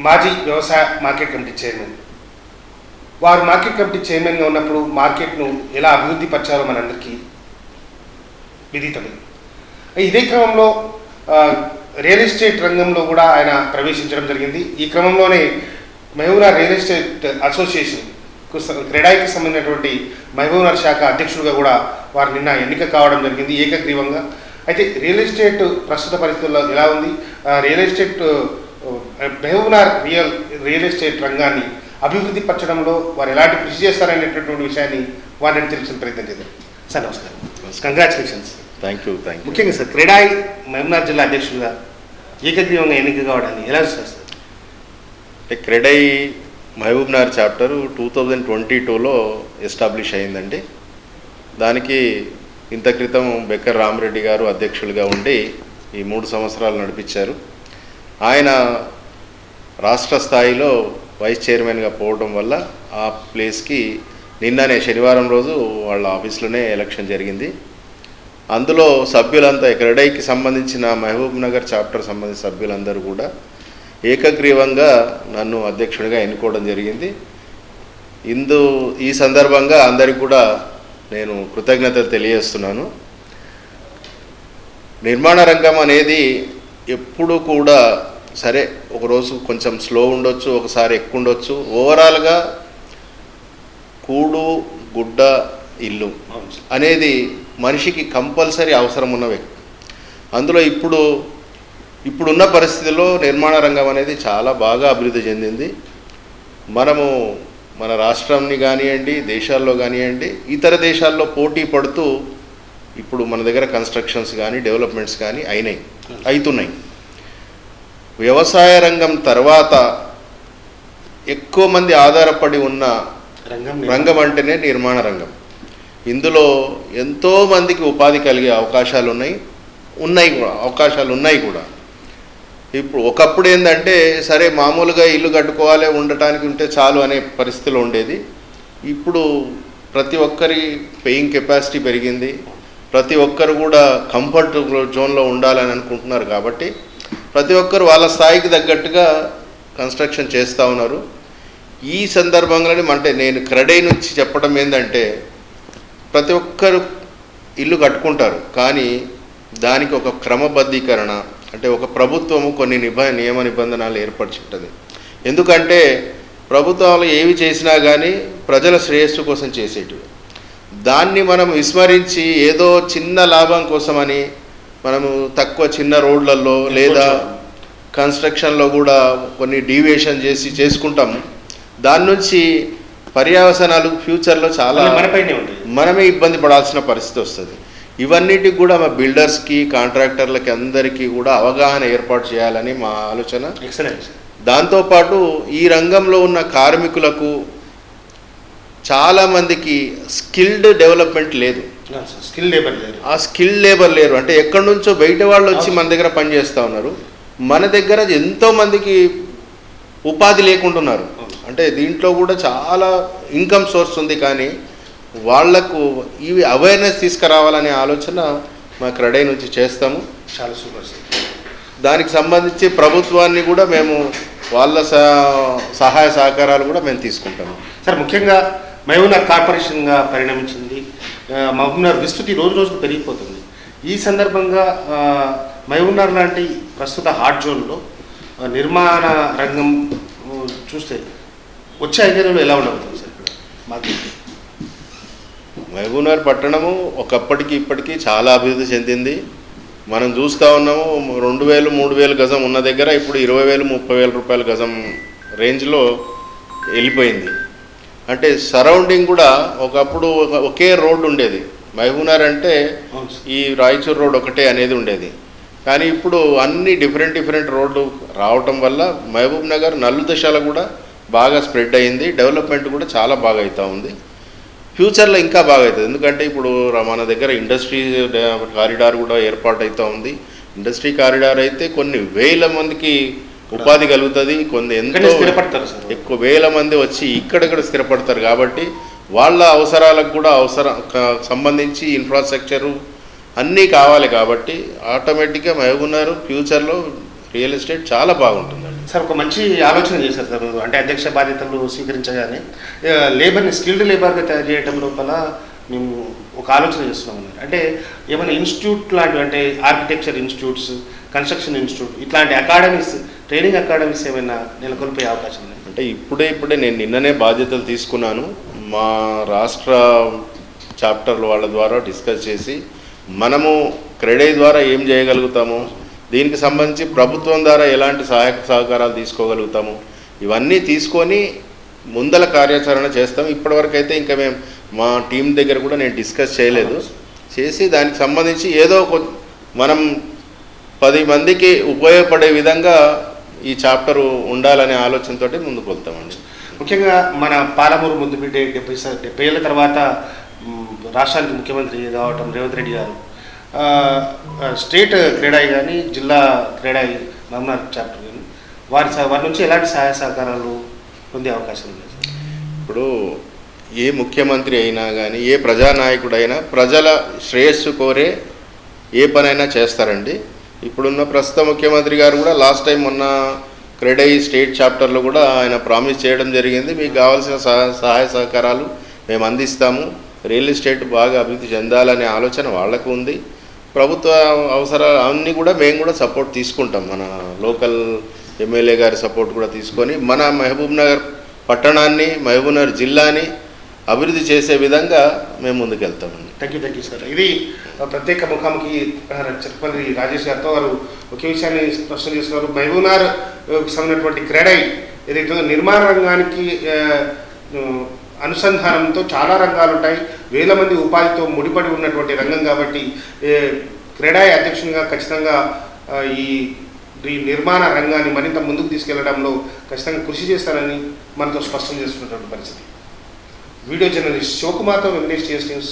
మాజీ వ్యవసాయ market committee chairman. వారు మార్కెట్ కమిటీ చైర్మన్గా ఉన్నప్పుడు మార్కెట్ను ఎలా అభివృద్ధి పరచాలో మనందరికీ విదితమే. ఇదే క్రమంలో రియల్ ఎస్టేట్ రంగంలో కూడా ఆయన ప్రవేశించడం జరిగింది. ఈ క్రమంలోనే మహబూబ్నగర్ రియల్ ఎస్టేట్ అసోసియేషన్కు క్రెడాయికి సంబంధించినటువంటి మహబూబ్నగర్ శాఖ అధ్యక్షుడిగా కూడా వారు నిన్న ఎన్నిక కావడం జరిగింది ఏకగ్రీవంగా. అయితే రియల్ ఎస్టేట్ ప్రస్తుత పరిస్థితుల్లో ఎలా ఉంది? Real estate Mahabubnagar real real estate రంగాన్ని అభివృద్ధి పరచడంలో వారు ఎలాంటి కృషి చేస్తారనేటటువంటి విషయాన్ని వారిని తెలుసుకునే ప్రయత్నం చేద్దాం. సార్ నమస్కారం. Congratulations thank you thank you ముఖ్యంగా సార్ క్రీడాయి మహబూబ్నగర్ జిల్లా అధ్యక్షులుగా ఏకగ్రీవంగా ఎన్నిక కావడాన్ని ఎలా సార్? అంటే CREDAI Mahabubnagar chapter two thousand twenty టూలో ఎస్టాబ్లిష్ అయిందండి. దానికి ఇంత క్రితం బెక్కర్ రామరెడ్డి గారు అధ్యక్షులుగా ఉండి ఈ మూడు సంవత్సరాలు నడిపించారు. ఆయన రాష్ట్ర స్థాయిలో వైస్ చైర్మన్గా పోవడం వల్ల ఆ ప్లేస్కి నిన్ననే శనివారం రోజు వాళ్ళ ఆఫీస్లోనే ఎలక్షన్ జరిగింది. అందులో సభ్యులంతా క్రెడైకి సంబంధించిన మహబూబ్ నగర్ చాప్టర్ సంబంధించిన సభ్యులందరూ కూడా ఏకగ్రీవంగా నన్ను అధ్యక్షుడిగా ఎన్నుకోవడం జరిగింది. ఇందు ఈ సందర్భంగా అందరికి కూడా నేను కృతజ్ఞతలు తెలియజేస్తున్నాను. నిర్మాణ రంగం అనేది ఎప్పుడూ కూడా సరే ఒకరోజు కొంచెం స్లో ఉండొచ్చు ఒకసారి ఎక్కువ ఉండొచ్చు. ఓవరాల్గా కూడు గుడ్డ ఇల్లు అనేది మనిషికి కంపల్సరీ అవసరం ఉన్న వ్యక్తి. అందులో ఇప్పుడు ఇప్పుడున్న పరిస్థితుల్లో నిర్మాణ రంగం అనేది చాలా బాగా అభివృద్ధి చెందింది. మనము మన రాష్ట్రాన్ని కానివ్వండి దేశాల్లో కానివ్వండి ఇతర దేశాల్లో పోటీ పడుతూ ఇప్పుడు మన దగ్గర కన్స్ట్రక్షన్స్ కానీ డెవలప్మెంట్స్ కానీ అయినాయి అవుతున్నాయి. వ్యవసాయ రంగం తర్వాత ఎక్కువ మంది ఆధారపడి ఉన్న రంగం రంగం అంటేనే నిర్మాణ రంగం. ఇందులో ఎంతో మందికి ఉపాధి కలిగే అవకాశాలు ఉన్నాయి. ఉన్నాయి కూడా అవకాశాలు ఉన్నాయి కూడా. ఇప్పుడు ఒకప్పుడు ఏంటంటే సరే మామూలుగా ఇల్లు కట్టుకోవాలి ఉండటానికి ఉంటే చాలు అనే పరిస్థితిలో ఉండేది. ఇప్పుడు ప్రతి ఒక్కరి పేయింగ్ కెపాసిటీ పెరిగింది. ప్రతి ఒక్కరు కూడా కంఫర్ట్ జోన్లో ఉండాలని అనుకుంటున్నారు కాబట్టి ప్రతి ఒక్కరు వాళ్ళ స్థాయికి తగ్గట్టుగా కన్స్ట్రక్షన్ చేస్తూ ఉన్నారు. ఈ సందర్భంలోనే అంటే నేను క్రెడై నుంచి చెప్పడం ఏంటంటే ప్రతి ఒక్కరు ఇల్లు కట్టుకుంటారు కానీ దానికి ఒక క్రమబద్ధీకరణ అంటే ఒక ప్రభుత్వము కొన్ని నిబ నియమ నిబంధనలు ఏర్పరచుంటుంది. ఎందుకంటే ప్రభుత్వాలు ఏవి చేసినా కానీ ప్రజల శ్రేయస్సు కోసం చేసేటివి. దాన్ని మనం విస్మరించి ఏదో చిన్న లాభం కోసమని మనము తక్కువ చిన్న రోడ్లలో లేదా కన్స్ట్రక్షన్లో కూడా కొన్ని డీవియేషన్ చేసి చేసుకుంటాము దాని నుంచి పర్యావసనాలు ఫ్యూచర్లో చాలా మళ్ళీ మనపైనే ఉంటుంది మనమే ఇబ్బంది పడాల్సిన పరిస్థితి వస్తుంది. ఇవన్నిటికి కూడా మా బిల్డర్స్కి కాంట్రాక్టర్లకి అందరికీ కూడా అవగాహన ఏర్పాటు చేయాలని మా ఆలోచన. దాంతోపాటు ఈ రంగంలో ఉన్న కార్మికులకు చాలామందికి స్కిల్డ్ డెవలప్మెంట్ లేదు. స్కిల్ లేబర్ లేదు ఆ స్కిల్ లేబర్ లేరు. అంటే ఎక్కడి నుంచో బయట వాళ్ళు వచ్చి మన దగ్గర పనిచేస్తూ ఉన్నారు. మన దగ్గర ఎంతో మందికి ఉపాధి లేకుంటున్నారు. అంటే దీంట్లో కూడా చాలా ఇన్కమ్ సోర్స్ ఉంది కానీ వాళ్ళకు ఇవి అవేర్నెస్ తీసుకురావాలనే ఆలోచన మా క్రెడై నుంచి చేస్తాము. చాలా సూపర్ సార్ దానికి సంబంధించి ప్రభుత్వాన్ని కూడా మేము వాళ్ళ సహ- సహాయ సహకారాలు కూడా మేము తీసుకుంటాము. సార్ ముఖ్యంగా మహబూబ్నగర్ కార్పొరేషన్గా పరిణమించింది మహబూబ్నగర్ విస్తృతి రోజు రోజుకు పెరిగిపోతుంది. ఈ సందర్భంగా మహబూబ్నగర్ లాంటి ప్రస్తుత హాట్ జోన్లో నిర్మాణ రంగం చూస్తే వచ్చే ఐదేళ్ళలో ఎలా ఉండబోతుంది సార్ ఇక్కడ? మాకు మహబూబ్నగర్ పట్టణము ఒకప్పటికి ఇప్పటికీ చాలా అభివృద్ధి చెందింది. మనం చూస్తూ ఉన్నాము రెండు వేలు మూడు వేలు గజం ఉన్న దగ్గర ఇప్పుడు ఇరవై వేలు ముప్పై వేల రూపాయల గజం రేంజ్లో వెళ్ళిపోయింది. అంటే సరౌండింగ్ కూడా ఒకప్పుడు ఒక- ఒకే రోడ్డు ఉండేది. మహబూబ్నగర్ అంటే ఈ రాయచూర్ రోడ్ ఒకటే అనేది ఉండేది. కానీ ఇప్పుడు అన్ని డిఫరెంట్ డిఫరెంట్ రోడ్లు రావటం వల్ల మహబూబ్ నగర్ నలు దశలో కూడా బాగా స్ప్రెడ్ అయింది. డెవలప్మెంట్ కూడా చాలా బాగా అవుతూ ఉంది. ఫ్యూచర్లో ఇంకా బాగా అవుతుంది ఎందుకంటే ఇప్పుడు మన దగ్గర ఇండస్ట్రీ కారిడార్ కూడా ఏర్పాటు అవుతూ ఉంది. ఇండస్ట్రీ కారిడార్ అయితే కొన్ని వేల మందికి ఉపాధి కలుగుతుంది ఇక్కడే ఎంతో స్థిరపడతారు సార్. ఎక్కువ వేల మంది వచ్చి ఇక్కడిక్కడ స్థిరపడతారు కాబట్టి వాళ్ళ అవసరాలకు కూడా అవసరం సంబంధించి ఇన్ఫ్రాస్ట్రక్చరు అన్నీ కావాలి కాబట్టి ఆటోమేటిక్గా మహబూబ్నగర్ ఫ్యూచర్లో రియల్ ఎస్టేట్ చాలా బాగుంటుందండి. సార్ ఒక మంచి ఆలోచన చేశారు సార్. అంటే అధ్యక్ష బాధ్యతలు స్వీకరించగానే లేబర్ని స్కిల్డ్ లేబర్గా తయారు చేయడం లోపల మేము ఒక ఆలోచన చేస్తున్నాం అంటే ఏమైనా ఇన్స్టిట్యూట్ లాంటివి అంటే ఆర్కిటెక్చర్ ఇన్స్టిట్యూట్స్ కన్స్ట్రక్షన్ ఇన్స్టిట్యూట్ ఇట్లాంటి అకాడమీస్ ట్రైనింగ్ అకాడమీస్ ఏమైనా నెలకొల్పే అవకాశం ఉంది? అంటే ఇప్పుడే ఇప్పుడే నేను నిన్ననే బాధ్యతలు తీసుకున్నాను. మా రాష్ట్ర చాప్టర్ల వాళ్ళ ద్వారా డిస్కస్ చేసి మనము క్రెడై ద్వారా ఏం చేయగలుగుతాము? దీనికి సంబంధించి ప్రభుత్వం ద్వారా ఎలాంటి సహాయక సహకారాలు తీసుకోగలుగుతాము? ఇవన్నీ తీసుకొని ముందల కార్యాచరణ చేస్తాం. ఇప్పటివరకు అయితే ఇంకా మేము మా టీం దగ్గర కూడా నేను డిస్కస్ చేయలేదు. చేసి దానికి సంబంధించి ఏదో మనం పది మందికి ఉపయోగపడే విధంగా ఈ చాప్టర్ ఉండాలనే ఆలోచనతోటి ముందుకు వెళ్తామండి. ముఖ్యంగా మన పాలమూరు ముద్దుబిడ్డ డెబ్బై డెబ్బై ఏళ్ళ తర్వాత రాష్ట్రానికి ముఖ్యమంత్రి కావటం రేవంత్ రెడ్డి గారు. స్టేట్ క్రీడాయి కానీ జిల్లా క్రీడాయి మమ్నార్ చాప్టర్ కానీ వారి వారి నుంచి ఎలాంటి సహాయ సహకారాలు పొందే అవకాశం ఉంది? ఇప్పుడు ఏ ముఖ్యమంత్రి అయినా కానీ ఏ ప్రజానాయకుడైనా ప్రజల శ్రేయస్సు కోరే ఏ పనైనా చేస్తారండి. ఇప్పుడున్న ప్రస్తుత ముఖ్యమంత్రి గారు కూడా లాస్ట్ టైం మొన్న క్రెడై స్టేట్ చాప్టర్లో కూడా ఆయన ప్రామిస్ చేయడం జరిగింది. మీకు కావాల్సిన సహ సహాయ సహకారాలు మేము అందిస్తాము. రియల్ ఎస్టేట్ బాగా అభివృద్ధి చెందాలనే ఆలోచన వాళ్ళకు ఉంది. ప్రభుత్వ అవసరాలు అన్నీ కూడా మేము కూడా సపోర్ట్ తీసుకుంటాం. మన లోకల్ ఎమ్మెల్యే గారి సపోర్ట్ కూడా తీసుకొని మన మహబూబ్ నగర్ పట్టణాన్ని మహబూబ్ నగర్ జిల్లాని అభివృద్ధి చేసే విధంగా మేము ముందుకెళ్తామండి thank you thank you sir ఇది ప్రత్యేక ముఖాముఖి చెప్పండి రాజేష్ గారితో వారు ఒకే విషయాన్ని స్పష్టం చేస్తున్నారు. మహబూనార్ సంబంధించినటువంటి క్రెడై ఏదైతే నిర్మాణ రంగానికి అనుసంధానంతో చాలా రంగాలు ఉంటాయి వేల మంది ఉపాధితో ముడిపడి ఉన్నటువంటి రంగం కాబట్టి ఏ, అధ్యక్షంగా అధ్యక్షునిగా ఖచ్చితంగా ఈ ఈ నిర్మాణ రంగాన్ని మరింత ముందుకు తీసుకెళ్ళడంలో ఖచ్చితంగా కృషి చేస్తానని మనతో స్పష్టం చేస్తున్నటువంటి పరిస్థితి. వీడియో జర్నలిస్ట్ శివకుమార్తో వెంకటేష్ టీఎస్ న్యూస్